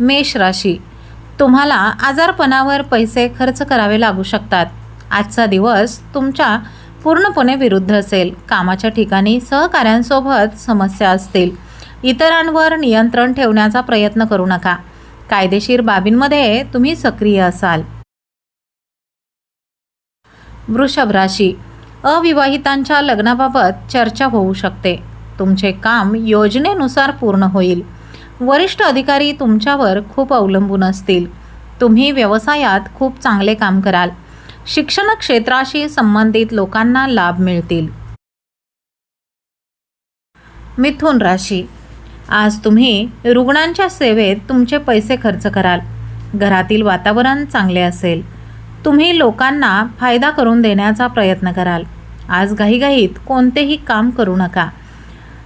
मेष राशी. तुम्हाला आजारपणावर पैसे खर्च करावे लागू शकतात. आजचा दिवस तुमच्या पूर्णपणे विरुद्ध असेल. कामाच्या ठिकाणी सहकाऱ्यांसोबत समस्या असतील. इतरांवर नियंत्रण ठेवण्याचा प्रयत्न करू नका. कायदेशीर बाबींमध्ये तुम्ही सक्रिय असाल. वृषभ राशी. अविवाहितांच्या लग्नाबाबत चर्चा होऊ शकते. तुमचे काम योजनेनुसार पूर्ण होईल. वरिष्ठ अधिकारी तुमच्यावर खूप अवलंबून असतील. तुम्ही व्यवसायात खूप चांगले काम कराल. शिक्षण क्षेत्राशी संबंधित लोकांना लाभ मिळतील. मिथुन राशी. आज तुम्ही रुग्णांच्या सेवेत तुमचे पैसे खर्च कराल. घरातील वातावरण चांगले असेल. तुम्ही लोकांना फायदा करून देण्याचा प्रयत्न कराल. आज घाईघाईत कोणतेही काम करू नका.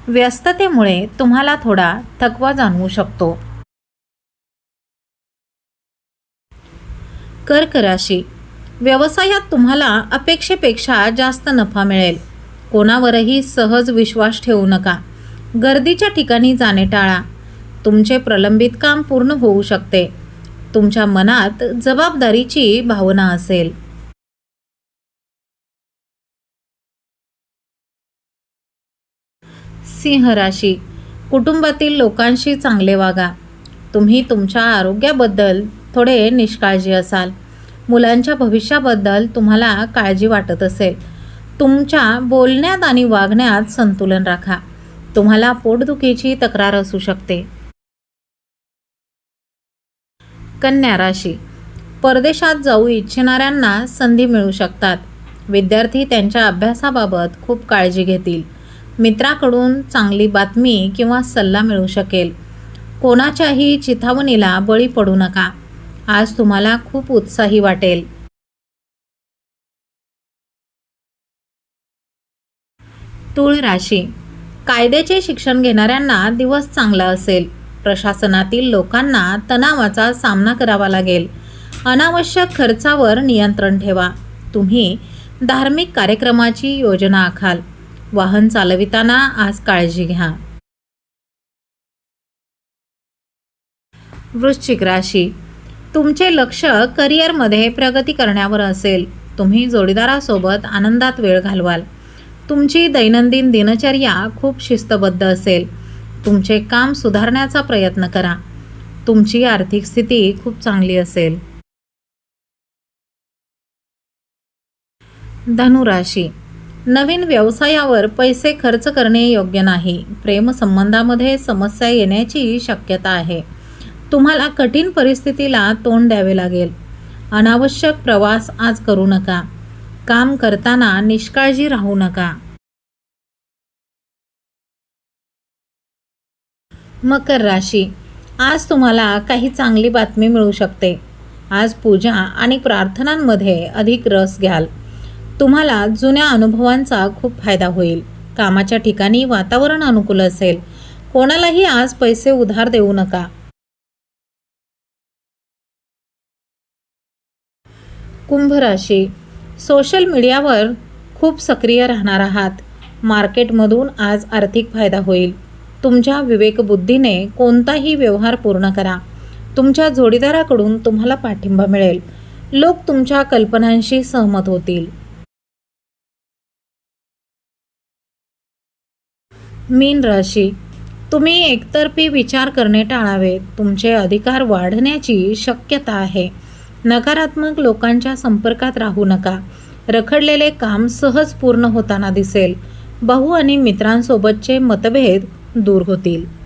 व्यस्ततेमुळे तुम्हाला थोडा थकवा जाणवू शकतो. कर्क राशी व्यवसायात तुम्हाला अपेक्षेपेक्षा जास्त नफा मिळेल. कोणावरही सहज विश्वास ठेवू नका. गर्दीच्या ठिकाणी जाणे टाळा. तुमचे प्रलंबित काम पूर्ण होऊ शकते. तुमच्या मनात जबाबदारीची भावना असेल. सिंह राशी. कुटुंबातील लोकांशी चांगले वागा. तुम्ही तुमच्या आरोग्याबद्दल थोडे निष्काळजी असाल. मुलांच्या भविष्याबद्दल तुम्हाला काळजी वाटत असेल. तुमच्या बोलण्यात आणि वागण्यात संतुलन राखा. तुम्हाला पोटदुखीची तक्रार असू शकते. कन्या राशी. परदेशात जाऊ इच्छिणाऱ्यांना संधी मिळू शकतात. विद्यार्थी त्यांच्या अभ्यासाबाबत खूप काळजी घेतील. मित्राकडून चांगली बातमी किंवा सल्ला मिळू शकेल. कोणाच्याही चिथावणीला बळी पडू नका. आज तुम्हाला खूप उत्साही वाटेल. तुळ राशी. कायद्याचे शिक्षण घेणाऱ्यांना दिवस चांगला असेल. प्रशासनातील लोकांना तणावाचा सामना करावा लागेल. अनावश्यक खर्चावर नियंत्रण ठेवा. तुम्ही धार्मिक कार्यक्रमाची योजना आखाल. वाहन चालविताना आज काळजी घ्या. वृश्चिक राशी. तुमचे लक्ष करिअरमध्ये प्रगती करण्यावर असेल. तुम्ही जोडीदारासोबत आनंदात वेळ घालवाल. तुमची दैनंदिन दिनचर्या खूप शिस्तबद्ध असेल. तुमचे काम सुधारण्याचा प्रयत्न करा. तुमची आर्थिक स्थिती खूप चांगली असेल. धनुराशी नवीन व्यवसायावर पैसे खर्च करणे योग्य नाही. प्रेमसंबंधामध्ये समस्या येण्याची शक्यता आहे. तुम्हाला कठीण परिस्थितीला तोंड द्यावे लागेल. अनावश्यक प्रवास आज करू नका. काम करताना निष्काळजी राहू नका. मकर राशी. आज तुम्हाला काही चांगली बातमी मिळू शकते. आज पूजा आणि प्रार्थनांमध्ये अधिक रस घ्याल. तुम्हाला जुन्या अनुभवांचा खूप फायदा होईल. कामाच्या ठिकाणी वातावरण अनुकूल असेल. कोणालाही आज पैसे उधार देऊ नका. कुंभ राशी सोशल मीडियावर खूप सक्रिय राहणार आहात. मार्केटमधून आज आर्थिक फायदा होईल. तुमच्या विवेकबुद्धीने कोणताही व्यवहार पूर्ण करा. तुमच्या जोडीदाराकडून तुम्हाला पाठिंबा मिळेल. लोक तुमच्या कल्पनांशी सहमत होतील. मीन राशी तुम्ही एकतर्फी विचार करणे टाळावे. तुमचे अधिकार वाढण्याची शक्यता आहे. नकारात्मक लोकांच्या संपर्कात राहू नका. रखडलेले काम सहज पूर्ण होताना दिसेल. भाऊ आणि मित्रांसोबतचे मतभेद दूर होतील.